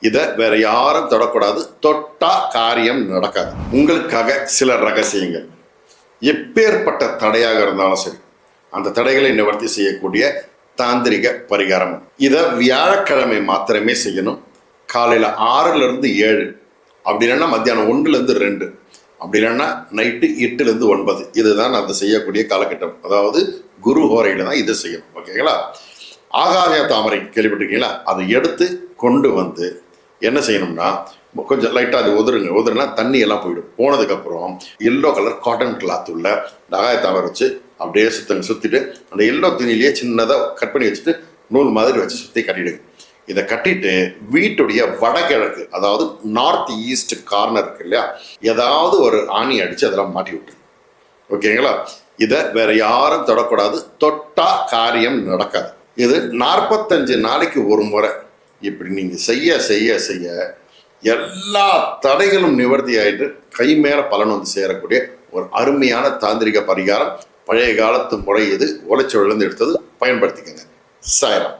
இதை வேற யாரும் தொடக்கூடாது. தொட்டா காரியம் நடக்காது. உங்களுக்காக சில ரகசியங்கள். எப்பேற்பட்ட தடையாக இருந்தாலும் சரி அந்த தடைகளை நிவர்த்தி செய்யக்கூடிய தாந்திரிக பரிகாரம். இதை வியாழக்கிழமை மாத்திரமே செய்யணும். காலையில் ஆறுலேருந்து ஏழு. அப்படி இல்லைன்னா மத்தியானம் ஒன்றுலேருந்து ரெண்டு. அப்படி இல்லைன்னா நைட்டு எட்டுலேருந்து ஒன்பது. இதுதான் அதை செய்யக்கூடிய காலகட்டம். அதாவது குரு ஹோரையில் தான் இதை செய்யணும். ஓகேங்களா? ஆகாய தாமரை கேள்விப்பட்டிருக்கீங்களா? அதை எடுத்து கொண்டு வந்து என்ன செய்யணும்னா கொஞ்சம் லைட்டாக அது உதிருங்க உதிருனா தண்ணி எல்லாம் போயிடும். போனதுக்கப்புறம் எல்லோ கலர் காட்டன் கிளாத் உள்ள நகாயத்தாவை வச்சு அப்படியே சுத்தங்க சுற்றிட்டு அந்த எல்லோ துணியிலேயே சின்னதாக கட் பண்ணி வச்சுட்டு நூல் மாதிரி வச்சு சுற்றி கட்டிடுங்க. இதை கட்டிட்டு வீட்டுடைய வடகிழக்கு அதாவது நார்த் ஈஸ்ட் கார்னர் இருக்கு இல்லையா? ஏதாவது ஒரு ஆணி அடித்து அதெல்லாம் மாட்டி விட்டு ஓகேங்களா? இதை வேற யாரும் தொடக்கூடாது. தொட்டா காரியம் நடக்காது. இது நாற்பத்தஞ்சு நாளைக்கு ஒரு முறை. இப்படி நீங்கள் செய்ய செய்ய செய்ய எல்லா தடைகளும் நிவர்த்தி ஆயிட்டு கை மேல பலன் வந்து சேரக்கூடிய ஒரு அருமையான தாந்திரிக பரிகாரம் பழைய காலத்து முறை இது. ஓலைச்சுவடிலிருந்து எடுத்தது பயன்படுத்திக்கங்க. சாயரம்.